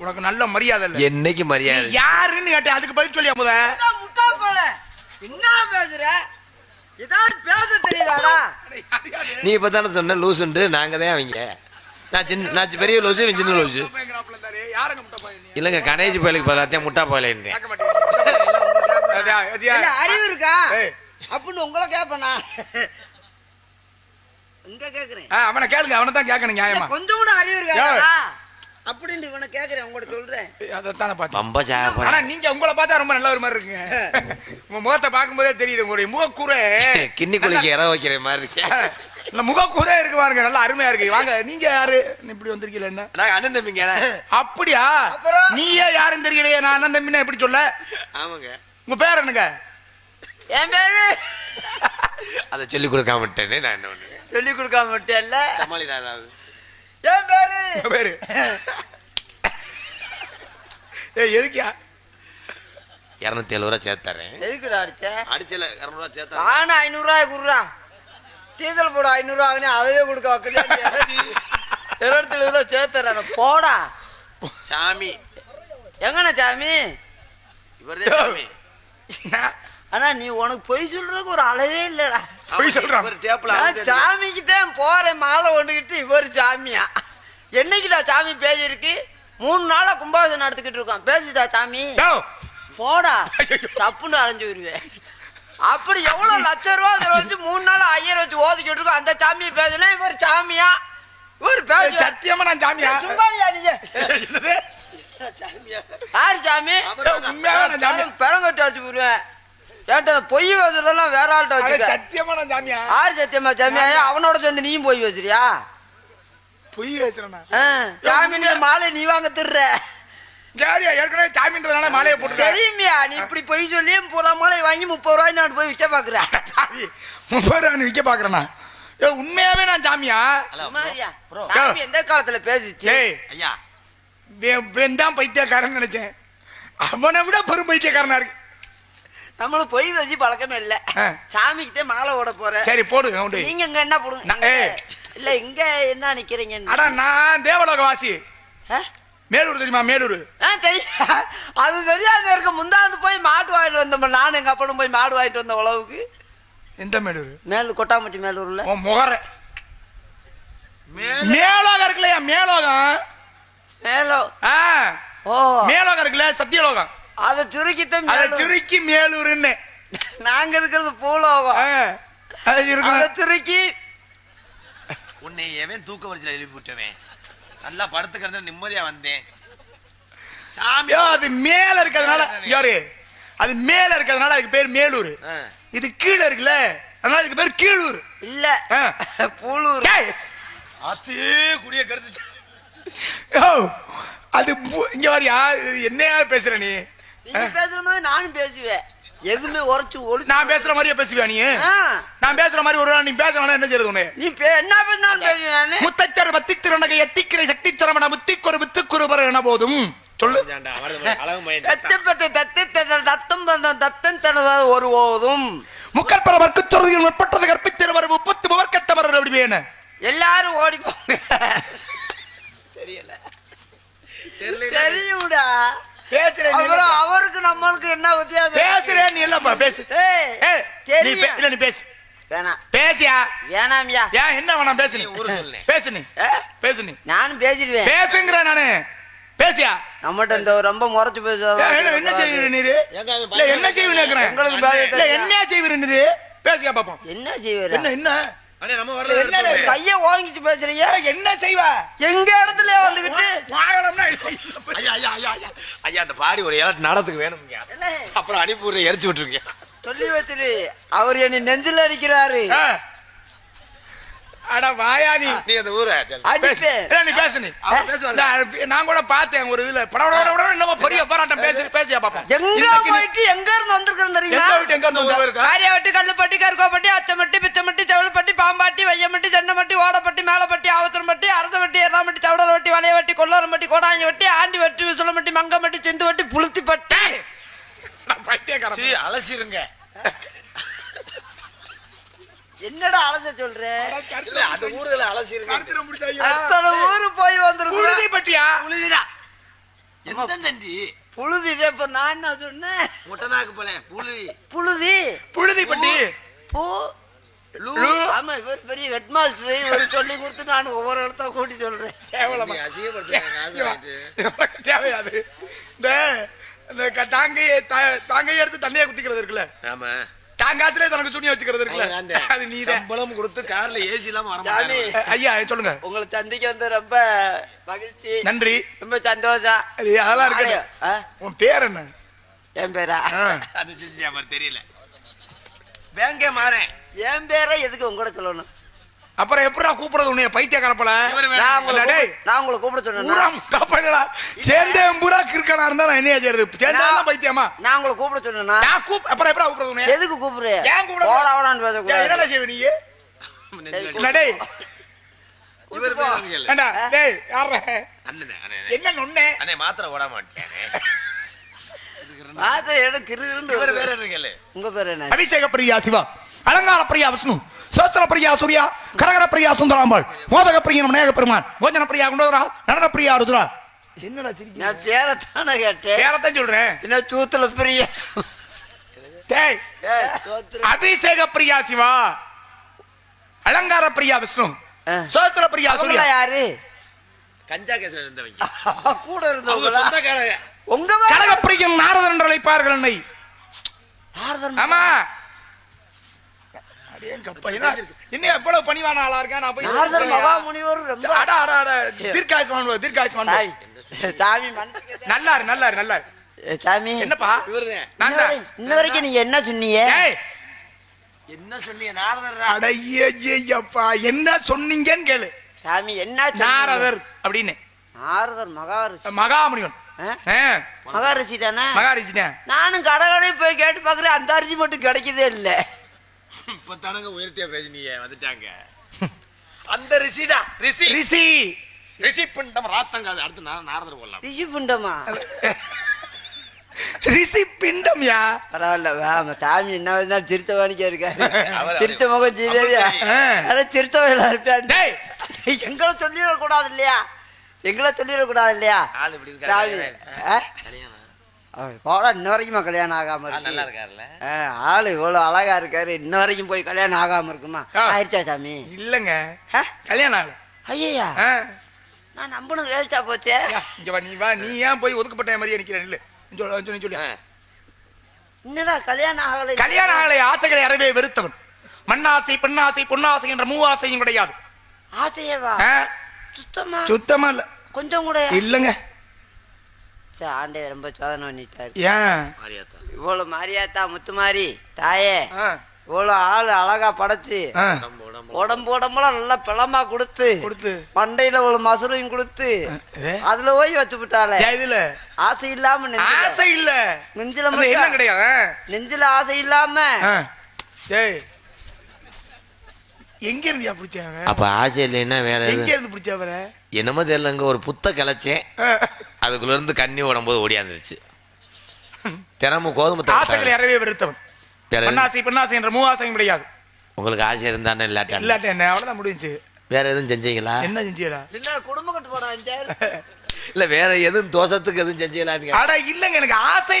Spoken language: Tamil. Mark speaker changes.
Speaker 1: உனக்கு நல்ல மரியாதை இல்ல.
Speaker 2: என்னைக்கு மரியாதை?
Speaker 1: யாருன்னு கேட்டேன். அதுக்கு பதில் சொல்லியா முத?
Speaker 3: என்ன முட்டா போல என்ன பேசுற? ஏதாவது பேச தெரியுதாடா?
Speaker 2: நீ இப்ப தானே சொன்ன லூசுண்டு நாங்க தான் அவங்க. நான் சின்ன நான் பெரிய லூசு இவன் சின்ன லூசு? இல்லைங்க கணேஷ் பயலுக்கு பதிலாத்தையும் முட்டா?
Speaker 3: இல்ல அறிவு இருக்கா. அப்படின்னு உங்களை கேப்பனா? இங்க கேக்குறேன்.
Speaker 1: அவனை கேளுங்க. அவனை தான் கேட்கணும் நியாயமா.
Speaker 3: இல்ல, கொஞ்சம் கூட அறிவு இருக்கா அப்படின்னு இவனை கேக்குறேன் உங்கள்ட்ட சொல்றேன்.
Speaker 1: அதைத்தானே பார்த்தேன்.
Speaker 2: ரொம்ப சாக
Speaker 1: ஆனா
Speaker 2: போறேன்.
Speaker 1: நீங்க உங்களை பார்த்தா ரொம்ப நல்ல ஒரு மாதிரி இருக்குங்க. உங்க முகத்தை பார்க்கும்போதே தெரியுது உங்களுடைய முகக்கூரை.
Speaker 2: கிண்ணி குளிக்க இற வைக்கிற மாதிரி இருக்கேன்
Speaker 1: இந்த முகக்கூரே இருக்கு பாருங்க நல்லா அருமையா இருக்கு. வாங்க நீங்க யாரு? இப்படி வந்திருக்கீங்க என்ன?
Speaker 2: நாங்க அண்ணன் தம்பிங்க.
Speaker 1: அப்படியா?
Speaker 3: அப்புறம்?
Speaker 1: நீயே யாரும் தெரியலையே நான் அண்ணன் தம்பின்னு எப்படி சொல்ல?
Speaker 2: ஆமாங்க.
Speaker 1: உங்க பேர் என்னங்க?
Speaker 3: என் பேரு?
Speaker 2: அதை சொல்லி கொடுக்காம விட்டேனே நான் என்ன பண்ணுவேன்?
Speaker 3: சொல்லி கொடுக்காம விட்டேன்ல.
Speaker 2: சமாளிதான்
Speaker 3: என் பேரு?
Speaker 1: பேரு. ஏய் எதுக்கியா?
Speaker 2: இரநூத்தி எழுபது ரூபா சேர்த்தறேன்
Speaker 3: எதுக்குடா அடிச்ச?
Speaker 2: அடிச்சல இரநூறுவா சேர்த்தா
Speaker 3: நானும் ஐநூறு ரூபாய் குடுறா டீசல் போட ஐநூறு ரூபா ஆகுனே அதையே கொடுக்க வைக்கல இருபத்தி ஏழு ரூபா சேர்த்துறேன் போடா.
Speaker 2: சாமி.
Speaker 3: எங்கண்ணா சாமி?
Speaker 2: இவர்தான் சாமி.
Speaker 3: ஆனா நீ உனக்கு பொய் சொல்றதுக்கு ஒரு அளவே இல்லடா.
Speaker 1: பொய் சொல்றான்.
Speaker 3: சாமிக்கு தான் போறேன் மாலை கொண்டுகிட்டு இவர் சாமியா? என்னைக்குடா சாமி பேஜ் இருக்கு? மூணு நாளா கும்பாபிஷேகம் நடத்திக்கிட்டு இருக்கோம். பேசுதா சாமி? போடா. தப்புன்னு அரைஞ்சு வருவேன் அப்படி எவ்வளவு லட்சம் ரூபா அதுல வச்சு மூணு நாள் ஐயர் வச்சு ஓதிக்கிட்டு இருக்கோம். அந்த சாமியை பேசுனா இவர் சாமியா? இவர் பேச
Speaker 1: சத்தியமா நான் ஜாமியா
Speaker 3: சும்மாரியா நீங்க
Speaker 1: என்னது?
Speaker 3: யாரு சாமி? பெரங்கட்டு வச்சு போடுவேன் ஏன்ட்ட அந்த பொய் வசதெல்லாம் வேற ஆள்கிட்ட
Speaker 1: அட,
Speaker 3: வச்சுக்க
Speaker 1: சத்தியமா நான் ஜாமியா
Speaker 3: ஆறு சத்தியமா? சாமியா அவனோட சேர்ந்து நீயும் போய் வச்சிரியா
Speaker 1: பொய் பேசுறேன்?
Speaker 3: ஆ, சாமி நீ மாலை நீ வாங்க திருற.
Speaker 1: யாரியா? ஏற்கனவே சாமின்றதுனால மாலையை போட்டு
Speaker 3: தெரியுமியா? நீ இப்படி பொய் சொல்லி புற மாலை வாங்கி முப்பது ரூபாய் நான் போய் விற்க பாக்குற
Speaker 1: முப்பது ரூபா விற்க பாக்குறேனா? ஏ உண்மையாவே நான் சாமியா?
Speaker 3: எந்த காலத்துல பேசிச்சு?
Speaker 1: ஏய்
Speaker 2: ஐயா.
Speaker 1: வெந்தான் பைத்தியக்காரன் நினைச்சேன். அவனை விட பெரும் பைத்தியக்காரனா இருக்கு.
Speaker 3: நம்மளும் பொய் வச்சு பழக்கமே இல்ல. சாமிக்கிட்டே மாலை ஓட போற.
Speaker 1: சரி போடு கவுண்டு.
Speaker 3: நீங்க இங்க என்ன போடுங்க. இல்ல இங்க என்ன நிக்கிறீங்க
Speaker 1: அடா நான் தேவலோக வாசி மேலூர் தெரியுமா மேலூர்?
Speaker 3: தெரியும். அது தெரியாம இருக்க முந்தாந்து போய் மாட்டு வாங்கிட்டு வந்தோம் நானும் எங்க அப்பனும் போய் மாடு வாங்கிட்டு வந்த உழவுக்கு.
Speaker 1: எந்த மேலூர்?
Speaker 3: மேலூர் கொட்டாம்பட்டி மேலூர்ல.
Speaker 1: முகர. மேலோகம் இருக்குல்லையா மேலோகம்?
Speaker 3: மேலோ
Speaker 1: ஆ.
Speaker 3: ஓ.
Speaker 1: மேலோகம் இருக்குல்ல சத்தியலோகம்.
Speaker 3: அத சுருக்கித்தான்
Speaker 1: அதை
Speaker 3: மேலூர்.
Speaker 1: சுருக்கி மேலூர்னு
Speaker 3: நாங்க இருக்கிறது பூலோகம்.
Speaker 1: அது
Speaker 3: அத
Speaker 1: இருக்கும்
Speaker 3: சுருக்கி.
Speaker 2: உன்னை எவன் தூக்க வரிசையில் எழுப்பி விட்டவன் நல்லா படுத்து கிடந்த நிம்மதியா வந்தேன். சாமி
Speaker 1: ஐயோ, அது மேல இருக்கிறதுனால யாரு? அது மேல இருக்கிறதுனால அதுக்கு பேர் மேலூர்.
Speaker 2: ஆ.
Speaker 1: இது கீழே இருக்குல்ல அதனால இதுக்கு பேர் கீழூர்.
Speaker 3: இல்ல.
Speaker 1: ஆ.
Speaker 3: பூலூர்.
Speaker 1: டேய்,
Speaker 2: அதே குடிய கருத்து
Speaker 1: அது பு- இங்க வரியா என்னையா பேசுற நீ?
Speaker 3: நீங்க பேசுற மாதிரி நானும் பேசுவேன். எதுவுமே உரைச்சு ஒளி
Speaker 1: நான் பேசுற மாதிரியே பேசுவியா நீ? நான் பேசுற மாதிரி ஒரு நீ பேசலாம் என்ன செய்யறது
Speaker 3: நீ பே- என்ன பேசினாலும் பேசுவேன் நானு
Speaker 1: முத்தச்சர் பத்தித்திரனக எத்திக்கிற சக்தி சரமண முத்திக்கொரு முத்துக்குருபர என போதும். சொல்லு.
Speaker 3: பத்து ஒரு ஓதும்
Speaker 1: முக்கல் பரவர்க்கு சொல்றதில் முற்பட்டது கற்பித்திருவர் முப்பத்து முவர்க்கத்தவர் அப்படி வேணும்
Speaker 3: எல்லாரும் ஓடி போங்க தெரியல. தெரியும்டா
Speaker 1: பேசுறேன்.
Speaker 3: அவருக்கு நம்மளுக்கு என்ன வித்தியாசம்?
Speaker 1: பேசுறேன் நீ இல்லப்பா பேசு. நீ இல்ல நீ பேசு.
Speaker 3: வேணாம்.
Speaker 1: பேசியா?
Speaker 3: வேணாம்யா.
Speaker 1: ஏன் என்ன வேணாம்? பேசு நீ.
Speaker 2: ஊரு சொல்லு.
Speaker 1: பேசு நீ.
Speaker 3: ஏ,
Speaker 1: பேசு நீ.
Speaker 3: நானும் பேசிடுவேன்.
Speaker 1: பேசுங்கிற நானு. பேசியா?
Speaker 3: நம்மகிட்ட இந்த ரொம்ப முறைச்சு
Speaker 1: ஏய், என்ன- என்ன செய்வீரு நீரு? என்ன செய்வீன்னு கேக்குறேன்?
Speaker 3: உங்களுக்கு.
Speaker 1: என்ன செய்வீரு நீரு? பேசியா பாப்போம்.
Speaker 3: என்ன செய்வீர?
Speaker 1: என்ன என்ன?
Speaker 2: அண்ணே நம்ம
Speaker 1: என்ன
Speaker 2: வரல
Speaker 1: இது?
Speaker 3: கைய ஓங்கிட்டு பேசுறீங்க?
Speaker 1: ஏய், என்ன செய்வ?
Speaker 3: எங்க இடத்துல வந்துகிட்டு
Speaker 1: வாகனம்னா
Speaker 2: ஐயா ஐயா ஐயா ஐயா. ஐயா அந்த பாடி ஒரு இலை நடத்துக்கு வேணுங்க
Speaker 3: என்ன?
Speaker 2: அப்புறம் அனுப்பி விட்ற எரிச்சு விட்டுருங்க
Speaker 3: சொல்லி வச்சிரு. அவர் என்னை நெஞ்சில் அடிக்கிறாரு.
Speaker 1: அட வாயா நீ
Speaker 2: நீ அந்த ஊரை.
Speaker 1: பேசு. நீ பேசு. நான் கூட பார்த்தேன் ஒரு இதுல பட பட பட பட என்னமோ பெரிய போராட்டம் பேசு பேசியா பாப்போம்
Speaker 3: எங்க போயிட்டு எங்க இருந்து வந்திருக்கிறேன் தெரியுமா
Speaker 1: எங்க?
Speaker 2: இருக்கா?
Speaker 3: காரியாவட்டி கல்லுப்பட்டி கருக்கோப்பட்டி அச்சமட்டி பிச்சமட்டி செவல்பட்டி பாம்பாட்டி வையமட்டி தென்னமட்டி ஓடப்பட்டி மேலப்பட்டி ஆவத்தரம்பட்டி அரசவட்டி எறாமட்டி சவுடரவட்டி வளையவட்டி கொல்லரம்பட்டி கோடாங்கி வட்டி ஆண்டி வட்டி விசுலமட்டி மங்கமட்டி சிந்து வட்டி
Speaker 1: பைத்தியக்காரன்.
Speaker 2: சீ, அலசிருங்க
Speaker 3: என்னடா அலச சொல்ற?
Speaker 2: இல்ல அந்த ஊர்களை அலசிருங்க.
Speaker 1: கருத்துரம் பிடிச்ச ஐயோ.
Speaker 3: அத்தனை ஊரு போய் வந்திருக்கோம்
Speaker 1: உறுதிப்பட்டியா
Speaker 2: உழுதிடா எந்த தண்டி
Speaker 3: புழுதி இதே இப்ப நான் என்ன சொன்னேன்?
Speaker 2: முட்டநாக்கு போல
Speaker 3: புழுதி.
Speaker 1: புழுதிப்பட்டி
Speaker 3: பூ.
Speaker 2: லூ.
Speaker 1: லூ.
Speaker 3: ஆமா இவர் பெரிய ஹெட் மாஸ்டர் இவர் சொல்லி கொடுத்து நான் ஒவ்வொரு இடத்த கூட்டி சொல்றேன்.
Speaker 1: கேவலமா. தேவையாது. இந்த தாங்கையை தாங்கையை எடுத்து தண்ணியை குத்திக்கிறது இருக்குல்ல?
Speaker 2: ஆமா.
Speaker 1: தாங்காசுல தனக்கு சுனி வச்சுக்கிறது இருக்குல்ல. அது நீதான்.
Speaker 2: சம்பளம் கொடுத்து கார்ல ஏசி இல்லாம வர
Speaker 1: ஐயா சொல்லுங்க.
Speaker 3: உங்களை சந்திக்க வந்து ரொம்ப மகிழ்ச்சி.
Speaker 1: நன்றி.
Speaker 3: ரொம்ப சந்தோஷம்.
Speaker 1: அது அதெல்லாம் இருக்கு உன் பேர் என்ன?
Speaker 3: என் பேரா.
Speaker 2: அது தெரியல. பேங்கே மாறேன்.
Speaker 3: என் பேரை எதுக்கு உங்க கூட சொல்லணும்?
Speaker 1: அப்புறம் எப்படா கூப்பிடுறது உன்னைய பைத்திய கலப்பல
Speaker 3: நான் உங்களை. கூப்பிட- நான் உங்களை கூப்பிட சொன்னேனா?
Speaker 1: சேர்ந்தேன் பூரா கிறுக்கனா இருந்தா நான் என்ன செய்யறது? சேர்ந்தா பைத்தியமா?
Speaker 3: நான் உங்களை கூப்பிட சொன்னேனா
Speaker 1: நான் கூப் அப்புறம் எப்படா கூப்பிடுறது உன்னைய?
Speaker 3: எதுக்கு கூப்பிடுற?
Speaker 1: ஏன் கூப்பிட
Speaker 3: போடா போடான்னு
Speaker 1: ஏன்
Speaker 3: பேசக்கூடாது
Speaker 1: என்னடா செய்வ நீ? டேய்?
Speaker 2: இவர்
Speaker 1: டேய் யாரா என்ன நொண்ணே?
Speaker 2: அண்ணே மாத்திரை ஓட மாட்டேன். வேற இருக்கல
Speaker 3: உங்க பேர் என்ன?
Speaker 1: அபிஷேக பிரியா சிவா. அலங்கார பிரியா விஷ்ணு சோஸ்திர பிரியா சூர்யா கரகர பிரியா சுந்தராம்பாள் மோதக பிரியா விநாயக பெருமான் போஜன பிரியா குண்டோதரா நடன பிரியா ருத்ரா என்னடா சிரிக்க
Speaker 3: நான் பேரை தானே கேட்டேன்.
Speaker 1: பேரத்தான் சொல்றேன்.
Speaker 3: என்ன சூத்துல பிரிய
Speaker 1: டேய் அபிஷேக பிரியா சிவா அலங்கார பிரியா விஷ்ணு. சோஸ்திர பிரியா சூர்யா.
Speaker 3: யாரு?
Speaker 2: கஞ்சா கேஸ்ல இருந்தவங்க.
Speaker 3: கூட
Speaker 2: சொந்தக்காரங்க.
Speaker 3: உங்க
Speaker 1: கனக பிரியம் நாரதன் என்று அழைப்பார்கள் என்னை.
Speaker 3: நாரதன்
Speaker 1: ஆமா. என்ன? எவ்வளவு பணிவான ஆளா இருக்கா நான் போய்
Speaker 3: நாரதர் மகாமுனிவர் ரொம்ப
Speaker 1: அடா அடா அடா தீர்க்காயுஷ்மான் தீர்க்காயுஷ்மான்
Speaker 3: சாமி
Speaker 1: நல்லாரு நல்லாரு நல்லாரு.
Speaker 3: சாமி.
Speaker 1: என்னப்பா?
Speaker 2: இவருதான்
Speaker 3: இன்ன வரைக்கும் நீங்க என்ன சொன்னீங்க?
Speaker 2: என்ன சொன்னீங்க? நாரதர்?
Speaker 1: அடையப்பா என்ன சொன்னீங்கன்னு கேளு.
Speaker 3: சாமி என்ன?
Speaker 1: நாரதர் அப்படின்னு.
Speaker 3: நாரதர் மகாரிஷி.
Speaker 1: மகாமுனிவன்
Speaker 3: மகாரிஷி தானே?
Speaker 1: மகாரிஷினேன்
Speaker 3: நானும் கடை கடை போய் கேட்டு பாக்குறேன் அந்த அரிசி மட்டும் கிடைக்கதே இல்ல.
Speaker 2: இப்ப தானங்க உயர்த்தியா பேசினீங்க வந்துட்டாங்க. அந்த ரிஷிடா ரிஷி.
Speaker 1: ரிஷி.
Speaker 2: ரிஷி பிண்டம் ராத்தங்க அடுத்து நா- நாரதர் போடலாம்.
Speaker 3: ரிஷி புண்டமா?
Speaker 1: ரிஷி பிண்டம்யா
Speaker 3: பரவாயில்ல வேம சாமி என்ன வந்தாலும் திருத்தவாணிக்கா இருக்காரு.
Speaker 2: அவர்
Speaker 3: திருத்த முகம் ஜீதேவியா. அதான் திருத்தவையில இருப்பேன்
Speaker 1: டேய்.
Speaker 3: எங்களை சொல்லிடக்கூடாது இல்லையா? எங்களை சொல்லிடக்கூடாது இல்லையா? சாமி
Speaker 2: இருக்காரு
Speaker 3: ஆ?
Speaker 2: கல்யாணம்
Speaker 3: அவர் போடா இன்ன வரைக்குமா கல்யாணம் ஆகாம
Speaker 2: ஆள் நல்லா
Speaker 3: இருக்கு
Speaker 2: இருக்காருல்ல
Speaker 3: ஆளு இவ்வளவு அழகா இருக்காரு. இன்ன வரைக்கும் போய் கல்யாணம் ஆகாம இருக்குமா. ஆயிடுச்சா சாமி?
Speaker 1: இல்லங்க? கல்யாணம் ஆகல.
Speaker 3: ஐயா. நான் நம்பினது வேஸ்டா போச்சே.
Speaker 1: இங்க வா நீ வா. நீ ஏன் போய் ஒதுக்கப்பட்ட மாதிரி நிக்கிற இல்ல. சொல்லு சொல்லு
Speaker 3: என்னடா கல்யாணம் ஆகலை?
Speaker 1: கல்யாண ஆலை ஆசைகளை அறவே வெறுத்தவன். மண்ணாசை பெண்ணாசை பொன்னாசை என்ற மூவாசையும் கிடையாது.
Speaker 3: ஆசையேவா? சுத்தமா?
Speaker 1: சுத்தமா இல்ல.
Speaker 3: கொஞ்சம் கூட.
Speaker 1: இல்லங்க.
Speaker 3: சே, ஆண்டே ரொம்ப சோதனை பண்ணிட்டாரு.
Speaker 1: ஏன்?
Speaker 2: மாரியாத்தா.
Speaker 3: இவ்வளவு மாரியாத்தா முத்துமாரி தாயே. இவ்வளவு ஆளு அழகா படைச்சு
Speaker 2: உடம்பு உடம்பு.
Speaker 3: உடம்பு உடம்புலாம் நல்லா பிளமா கொடுத்து
Speaker 1: கொடுத்து.
Speaker 3: மண்டையில ஒரு மசுரையும் கொடுத்து? அதுல போய் வச்சு விட்டாளே
Speaker 1: ஏன் இதுல?
Speaker 3: ஆசை இல்லாம நெஞ்சில.
Speaker 1: ஆசை இல்ல.
Speaker 3: நெஞ்சில
Speaker 1: கிடையாது.
Speaker 3: நெஞ்சில ஆசை இல்லாம.
Speaker 1: எங்க இருந்தியா பிடிச்சாவ
Speaker 2: அப்ப ஆசை இல்லைன்னா வேற
Speaker 1: எங்க இருந்து பிடிச்சாவ
Speaker 2: என்னமோ தெரியலங்க ஒரு புத்த கிளச்சேன். அதுக்குள்ள இருந்து கண்ணி உடம்போது ஓடியாந்துருச்சு தினமும் கோதுமை
Speaker 1: ஆசைகளை அறவே வெறுத்தவன்.
Speaker 2: வேற
Speaker 1: பெண்ணாசை பெண்ணாசை என்ற மூவாசையும் கிடையாது.
Speaker 2: உங்களுக்கு ஆசை இருந்தானே இல்லாட்டா
Speaker 1: இல்லாட்ட என்ன? அவ்வளவுதான் முடிஞ்சு
Speaker 2: வேற எதுவும் செஞ்சீங்களா?
Speaker 1: என்ன செஞ்சியடா
Speaker 3: என்ன குடும்ப கட்டு போடா
Speaker 2: இல்ல வேற எதுவும் தோசத்துக்கு எதுவும் செஞ்சீங்களான்னு கேட்டேன்.
Speaker 1: அட இல்லங்க எனக்கு ஆசை